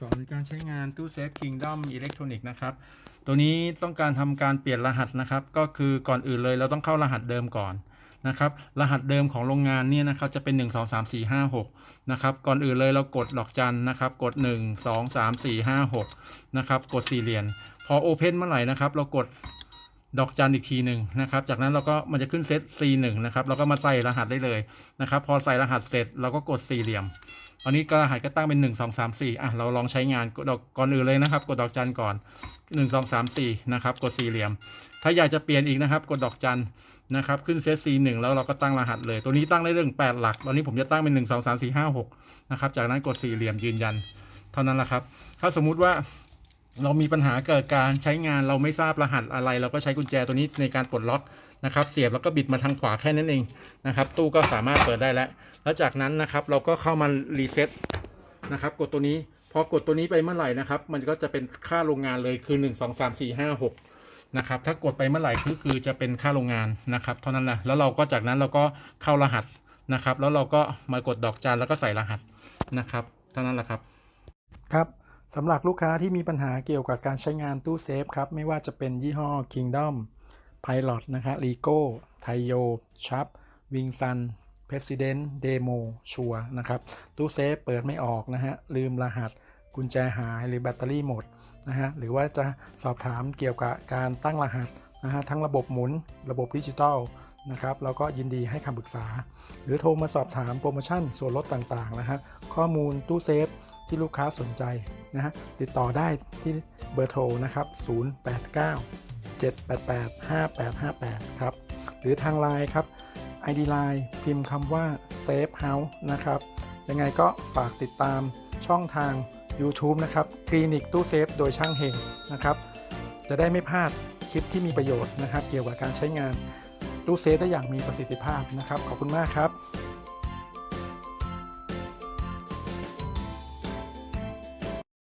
สอนการใช้งานตู้เซฟ Kingdom Electronic นะครับ ตัวนี้ต้องการทำการเปลี่ยนรหัสนะครับ ก็คือก่อนอื่นเลยเราต้องเข้ารหัสเดิมก่อนนะครับ รหัสเดิมของโรงงานเนี่ยนะครับจะเป็น 1 2 3 4 5 6นะครับ ก่อนอื่นเลยเรากดดอกจันนะครับ กด 1 2 3 4 5 6นะครับกดสี่เหรียญพอ Open เมื่อไหร่นะครับ เรากดดอกจันอีกทีหนึ่งนะครับ จากนั้นเราก็มันจะขึ้นเซต C1 นะครับ เราก็มาใส่รหัสได้เลยนะครับ พอใส่รหัสเสร็จเราก็กดสี่เหลี่ยม อันนี้กรหัสก็ตั้งเป็น 1 2 3 4อะเราลองใช้งานกดดอกก่อนอื่นเลยนะครับ กดดอกจันก่อน 1 2 3 4 นะครับ กดสี่เหลี่ยม ถ้าอยากจะเปลี่ยนอีกนะครับ กดดอกจันนะครับขึ้นเซต C1 แล้วเราก็ตั้งรหัสเลย ตัวนี้ตั้งได้เรื่อง 8 หลัก ตอนนี้ผมจะตั้งเป็น 1 2 3 4 5 6 นะครับ จากนั้นกดสี่เหลี่ยมยืนยัน เท่านั้นแหละครับ ถ้าสมมุติว่า เรามีปัญหาเกิดการใช้งานเราไม่ทราบรหัสอะไร เราก็ใช้กุญแจตัวนี้ในการปลดล็อกนะครับ เสียบแล้วก็บิดมาทางขวาแค่นั้นเองนะครับ ตู้ก็สามารถเปิดได้แล้ว แล้วจากนั้นนะครับเราก็เข้ามารีเซ็ตนะครับ กดตัวนี้พอกดตัวนี้ไปเมื่อไหร่นะครับ มันก็จะเป็นค่าโรงงานเลยคือ 1 2 3 4 5 6นะครับถ้ากดไปเมื่อไหร่คือคือจะเป็นค่าโรงงานนะครับเท่านั้นแหละแล้วเราก็จากนั้นเราก็เข้ารหัสนะครับ แล้วเราก็มากดดอกจันแล้วก็ใส่รหัสนะครับ เท่านั้นแหละครับครับ สำหรับลูกค้าที่มีปัญหาเกี่ยวกับการใช้งานตู้เซฟครับ ไม่ว่าจะเป็นยี่ห้อ Kingdom Pilot นะครับ Rigo Taiyo Sharp Wing Sun President Demo ชัวนะครับ ตู้เซฟเปิดไม่ออกนะฮะ ลืมรหัสกุญแจหายหรือแบตเตอรี่หมดนะฮะ หรือว่าจะสอบถามเกี่ยวกับการตั้งรหัสนะฮะ ทั้งระบบหมุนระบบดิจิตอลนะครับแล้วก็ยินดีให้คำปรึกษา หรือโทรมาสอบถามโปรโมชั่นส่วนลดต่างๆนะฮะข้อมูลตู้เซฟ ที่ลูกค้าสนใจนะฮะติดต่อได้ที่เบอร์โทรนะครับ 089 788 5858 ครับ หรือทางไลน์ครับ ID Line พิมพ์คำว่า Safe House นะครับ ยังไงก็ฝากติดตามช่องทาง YouTube นะครับ คลินิกตู้เซฟโดยช่างเฮงนะครับ จะได้ไม่พลาดคลิปที่มีประโยชน์นะครับ เกี่ยวกับการใช้งานตู้เซฟได้อย่างมีประสิทธิภาพนะครับ ขอบคุณมากครับ